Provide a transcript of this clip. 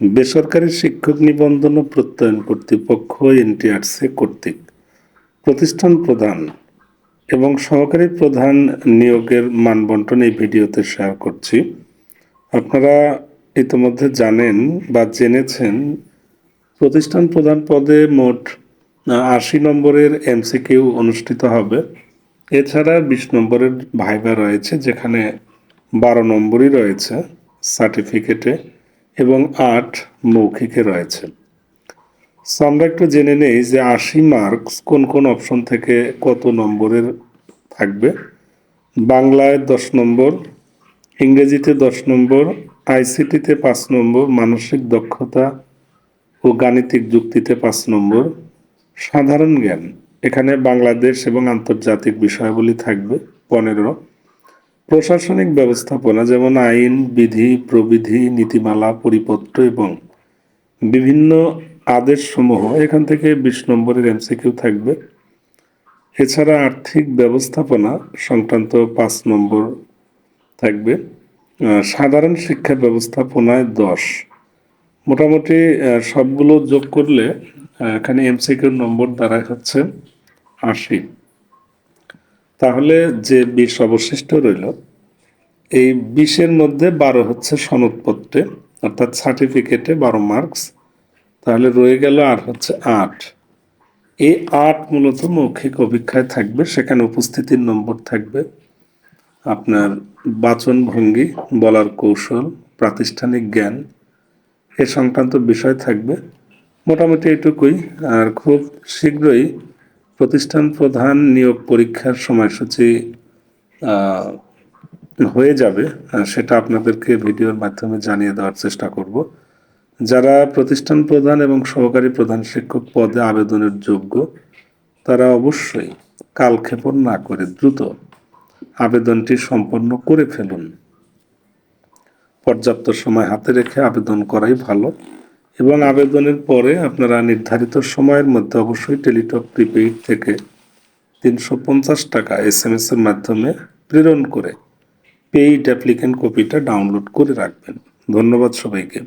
বেসরকারি শিক্ষক নিবন্ধন ও প্রত্যয়ন কর্তৃপক্ষ এনটিআরসি কর্তৃক প্রতিষ্ঠান প্রধান এবং সহকারী প্রধান নিয়োগের মানবন্টন এই ভিডিওতে শেয়ার করছি। আপনারা ইতিমধ্যে জানেন বা জেনেছেন, প্রতিষ্ঠান প্রধান পদে মোট আশি নম্বরের এমসিকিউ অনুষ্ঠিত হবে। এছাড়া বিশ নম্বরের ভাইবা রয়েছে, যেখানে বারো নম্বরই রয়েছে সার্টিফিকেটে এবং আট মৌখিকে রয়েছে। আমরা একটু জেনে নেই যে আশি মার্কস কোন কোন অপশন থেকে কত নম্বরের থাকবে। বাংলায় দশ নম্বর, ইংরেজিতে দশ নম্বর, আইসিটিতে পাঁচ নম্বর, মানসিক দক্ষতা ও গাণিতিক যুক্তিতে পাঁচ নম্বর। সাধারণ জ্ঞান, এখানে বাংলাদেশ এবং আন্তর্জাতিক বিষয়াবলী থাকবে, পনেরো। প্রশাসনিক ব্যবস্থাপনা যেমন আইন, বিধি, প্রবিধি, নীতিমালা, পরিপত্র এবং বিভিন্ন আদেশসমূহ এখান থেকে বিশ নম্বরের এমসিকিউ থাকবে। এছাড়া আর্থিক ব্যবস্থাপনা সংক্রান্ত পাঁচ নম্বর থাকবে। সাধারণ শিক্ষা ব্যবস্থাপনায় দশ। মোটামুটি সবগুলো যোগ করলে এখানে এমসিকিউর নম্বর দাঁড়ায় হচ্ছে আশি। তাহলে যে বিষ অবশিষ্ট রইল, এই বিশের মধ্যে বারো হচ্ছে সনদপত্রে, অর্থাৎ সার্টিফিকেটে বারো মার্কস, তাহলে রয়ে গেল আর হচ্ছে আট। এই আট মূলত মৌখিক অভিক্ষায় থাকবে, সেখানে উপস্থিতির নম্বর থাকবে, আপনার বাচন ভঙ্গি, বলার কৌশল, প্রাতিষ্ঠানিক জ্ঞান, এ সংক্রান্ত বিষয় থাকবে। মোটামুটি এটুকুই, আর খুব শীঘ্রই প্রতিষ্ঠান প্রধান নিয়োগ পরীক্ষার সময়সূচি হয়ে যাবে সেটা আপনাদেরকে ভিডিওর মাধ্যমে জানিয়ে দেওয়ার চেষ্টা করব। যারা প্রতিষ্ঠান প্রধান এবং সহকারী প্রধান শিক্ষক পদে আবেদনের যোগ্য, তারা অবশ্যই কালক্ষেপণ না করে দ্রুত আবেদনটি সম্পন্ন করে ফেলুন। পর্যাপ্ত সময় হাতে রেখে আবেদন করাই ভালো। এবং আবেদনের পরে আপনারা নির্ধারিত সময়ের মধ্যে অবশ্যই টেলিটক প্রিপেইড থেকে তিনশো পঞ্চাশ টাকা এস এম এস এর মাধ্যমে প্রেরণ করে পেইড অ্যাপ্লিকেন্ট কপিটা ডাউনলোড করে রাখবেন। ধন্যবাদ সবাইকে।